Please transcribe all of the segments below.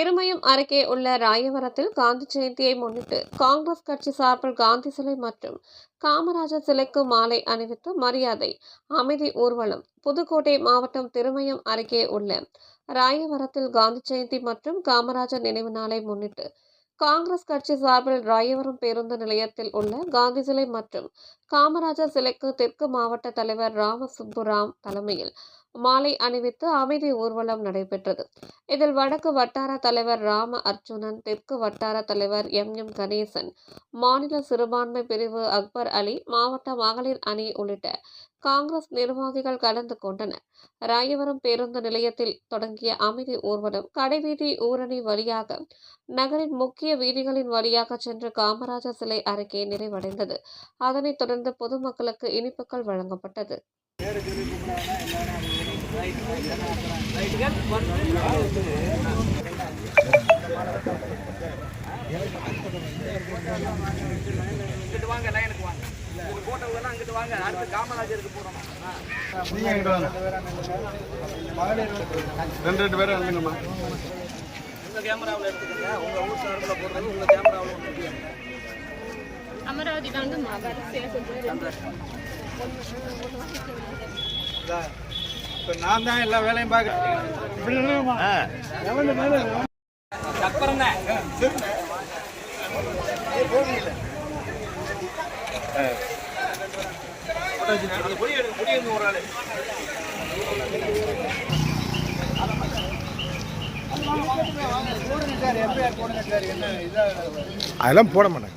திருமயம் அருகே உள்ள ராயவரத்தில் காந்தி ஜெயந்தியை முன்னிட்டு காங்கிரஸ் கட்சி சார்பில் காந்தி சிலை மற்றும் காமராஜர் சிலைக்கு மாலை அணிவித்து மரியாதை அமைதி ஊர்வலம் புதுக்கோட்டை மாவட்டம் திருமயம் அருகே உள்ள ராயவரத்தில் காந்தி ஜெயந்தி மற்றும் காமராஜர் நினைவு நாளை முன்னிட்டு காங்கிரஸ் கட்சி சார்பில் ராயவரம் பேருந்து நிலையத்தில் உள்ள காந்தி சிலை மற்றும் காமராஜர் சிலைக்கு தெற்கு மாவட்ட தலைவர் ராம சுப்புராம் தலைமையில் மாலை அணிவித்து அமைதி ஊர்வலம் நடைபெற்றது. இதில் வடக்கு வட்டார தலைவர் ராம அர்ஜுனன் தெற்கு வட்டார தலைவர் எம். எம். கணேசன் மாநில சிறுபான்மை பிரிவு அக்பர் அலி மாவட்ட மகளிர் அணி உள்ளிட்ட காங்கிரஸ் நிர்வாகிகள் கலந்து கொண்டனர். ராயவரம் பேருந்து நிலையத்தில் தொடங்கிய அமைதி ஊர்வலம் கடைவீதி ஊரணி வழியாக நகரின் முக்கிய வீதிகளின் வழியாக சென்று காமராஜர் சிலை அருகே நிறைவடைந்தது. அதனைத் தொடர்ந்து பொதுமக்களுக்கு இனிப்புகள் வழங்கப்பட்டது. வாங்க லைனுக்கு வாங்க உங்க போட்டோவெல்லாம் அங்கிட்டு வாங்க அடுத்து காமராஜருக்கு போறோம் நீங்க வாங்க ரெண்டு ரெண்டு பேரும் வந்துங்கம்மா உங்க கேமராவில் எடுத்துக்கங்க உங்க ஊர் சார்பில் போடுறது உங்க கேமராவில் ஒன்று அமராவதி இப்போ நான் தான் எல்லா வேலையும் பார்க்குறேன். அப்புறம் தான் அந்த பொடி எடுங்க பொடி எடுங்க ஒரு ஆளு. அதெல்லாம் போட மாட்டாங்க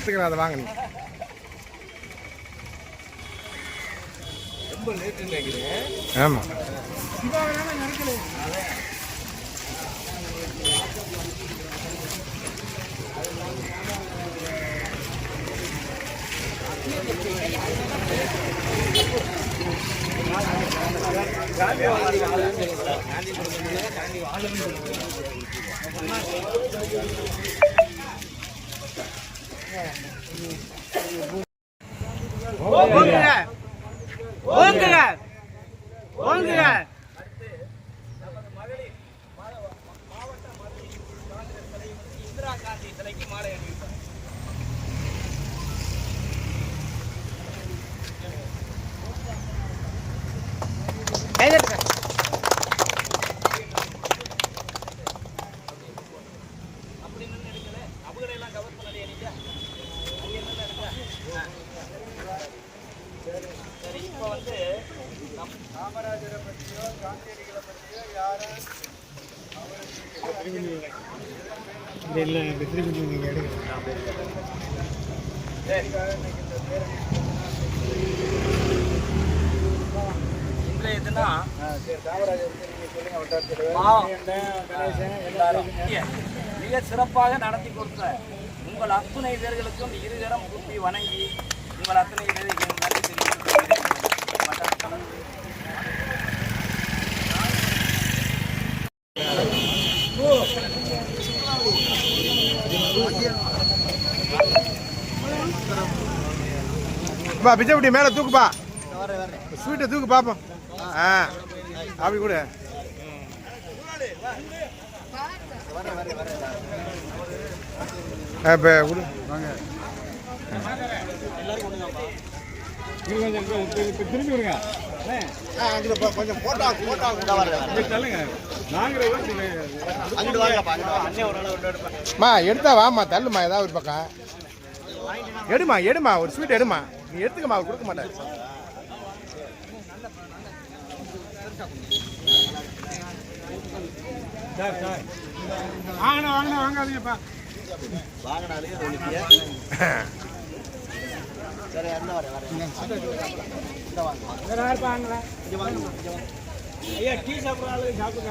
எடுத்துக்கிறேன் அதை வாங்க நீங்க ஆமாம் ஓங்குங்க ஓங்குங்க ஓங்குங்க இந்திரா இல்லை திருப்பி நீங்கள் எடுங்க நீங்கள் மிக சிறப்பாக நடத்தி கொடுத்த உங்கள் அத்துணை பேர்களுக்கும் இருகரம் கூட்டி வணங்கி உங்கள் அத்தனை பேருக்கு நன்றி தெரிவித்துக் கொள்கிறேன். மற்றும் ஆ பா பிச்சைப்பட்டி மேலே தூக்குப்பா ஸ்வீட்டை தூக்கு பார்ப்போம் ஆ அப்படி கூட. இப்போ கொடு. வாங்க. திரும்பி விடுங்க கொஞ்சம் போட்டா போட்டா எடுத்தா வாம்மா தள்ளுமா ஏதாவது ஒரு பக்கம். எடுமா எடுமா ஒரு ஸ்வீட் எடுமா. நீ எடுத்துக்கமா கொடுக்க மாட்டேன். சார் சார் வாங்கண்ணா வாங்கண்ணா வாங்காதீங்கப்பா. வேற யாருப்பா வாங்கல ஐயா டீ சாப்பிட்ற ஆளு சாப்பிடுங்க.